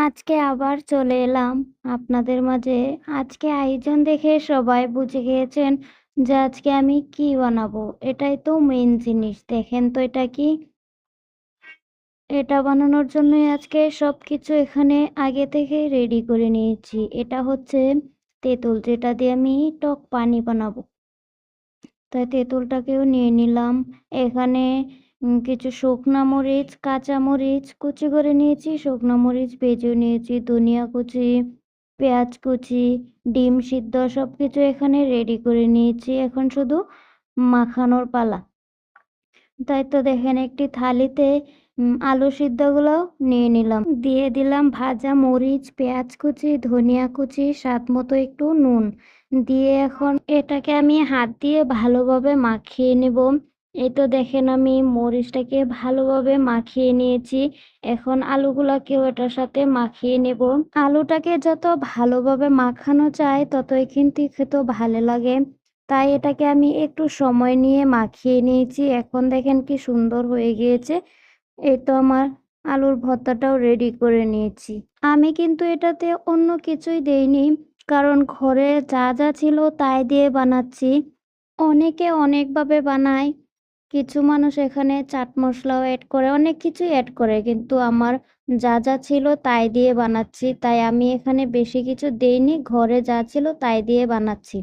আজকে আবার চলে এলাম আপনাদের মাঝে। আজকে আয়োজন দেখে সবাই বুঝে গিয়েছেন যে আজকে আমি কি বানাবো। এটাই তো মেন জিনিস। দেখেন তো এটা কি? এটা বানানোর জন্যই আজকে সব কিছু এখানে আগে থেকে রেডি করে নিয়েছি। এটা হচ্ছে তেঁতুল, যেটা দিয়ে আমি টক পানি বানাবো। তাই তেঁতুলটাকেও নিয়ে নিলাম। এখানে কিছু শুকনা মরিচ, কাঁচা মরিচ কুচি করে নিয়েছি, শুকনো মরিচ ভেজেও নিয়েছি, ধনিয়া কুচি, পেঁয়াজ কুচি, ডিম সিদ্ধ সব কিছু এখানে রেডি করে নিয়েছি। এখন শুধু মাখানোর পালা। তাই তো দেখেন একটি থালিতে আলু সিদ্ধগুলো নিয়ে নিলাম। দিয়ে দিলাম ভাজা মরিচ, পেঁয়াজ কুচি, ধনিয়া কুচি, স্বাদ মতো একটু নুন। দিয়ে এখন এটাকে আমি হাত দিয়ে ভালোভাবে মাখিয়ে নেব। এই তো দেখেন আমি মরিচটাকে ভালোভাবে মাখিয়ে নিয়েছি। এখন আলুগুলাকেও এটার সাথে মাখিয়ে নেব। আলুটাকে যত ভালোভাবে মাখানো যায়, ততই কিন্তু খেতে ভালো লাগে। তাই এটাকে আমি একটু সময় নিয়ে মাখিয়ে নিয়েছি। এখন দেখেন কি সুন্দর হয়ে গিয়েছে। এই তো আমার আলুর ভর্তাটাও রেডি করে নিয়েছি। আমি কিন্তু এটাতে অন্য কিছুই দেইনি, কারণ ঘরে যা যা ছিল তাই দিয়ে বানাচ্ছি। অনেকে অনেকভাবে বানায়। কিছু মানুষ এখানে চাট মশলাও অ্যাড করে, অনেক কিছুই অ্যাড করে। কিন্তু আমার যা যা ছিল তাই দিয়ে বানাচ্ছি। তাই আমি এখানে বেশি কিছু দেইনি, ঘরে যা ছিল তাই দিয়ে বানাচ্ছি।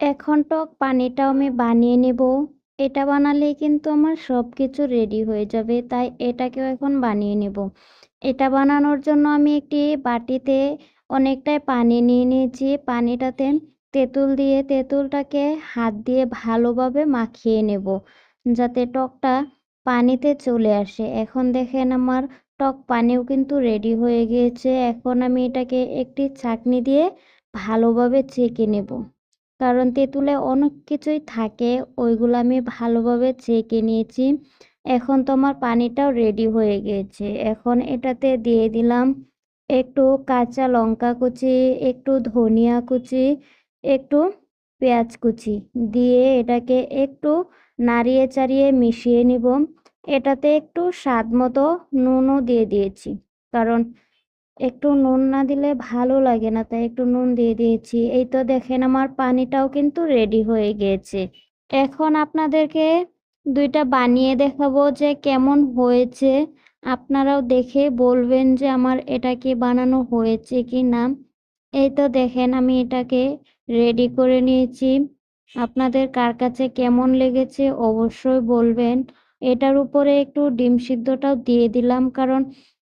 এখন টক পানিটাও আমি বানিয়ে নেব। এটা বানালেই কিন্তু আমার সব কিছু রেডি হয়ে যাবে, তাই এটাকেও এখন বানিয়ে নেব। এটা বানানোর জন্য আমি একটি বাটিতে অনেকটাই পানি নিয়ে নিয়েছি। পানিটাতে তেঁতুল দিয়ে, তেঁতুলটাকে হাত দিয়ে ভালোভাবে মাখিয়ে নেব। যাতে টকটা পানিতে চলে আসে। এখন দেখেন আমার টক পানিও কিন্তু রেডি হয়ে গিয়েছে। এখন আমি এটাকে একটি ছাঁকনি দিয়ে ভালোভাবে ছেঁকে নেব। কারণ তেঁতুলে অনেক কিছুই থাকে, ওইগুলো আমি ভালোভাবে ছেঁকে নিয়েছি। এখন তো আমার পানিটাও রেডি হয়ে গিয়েছে। এখন এটাতে দিয়ে দিলাম একটু কাঁচা লঙ্কা কুচি, একটু ধনিয়া কুচি, একটু পেঁয়াজ কুচি। দিয়ে এটাকে একটু নাড়িয়ে চাড়িয়ে মিশিয়ে নিব। এটাতে একটু স্বাদ মতো নুনও দিয়ে দিয়েছি। কারণ একটু নুন না দিলে ভালো লাগে না, তাই একটু নুন দিয়ে দিয়েছি। এই তো দেখেন আমার পানিটাও কিন্তু রেডি হয়ে গিয়েছে। এখন আপনাদেরকে দুইটা বানিয়ে দেখাবো যে কেমন হয়েছে। আপনারাও দেখে বলবেন যে আমার এটা কি বানানো হয়েছে কি না এই তো দেখেন আমি এটাকে রেডি করে নিয়েছি। আপনাদের কার কাছে কেমন লেগেছে অবশ্যই বলবেন। এটার উপরে একটু ডিম সিদ্ধটাও দিয়ে দিলাম কারণ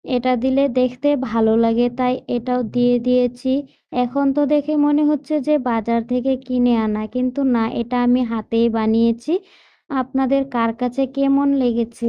এটা দিলে দেখতে ভালো লাগে, তাই এটাও দিয়ে দিয়েছি। এখন তো দেখে মনে হচ্ছে যে বাজার থেকে কিনে আনা, কিন্তু না, এটা আমি হাতেই বানিয়েছি। আপনাদের কার কাছে কেমন লেগেছে?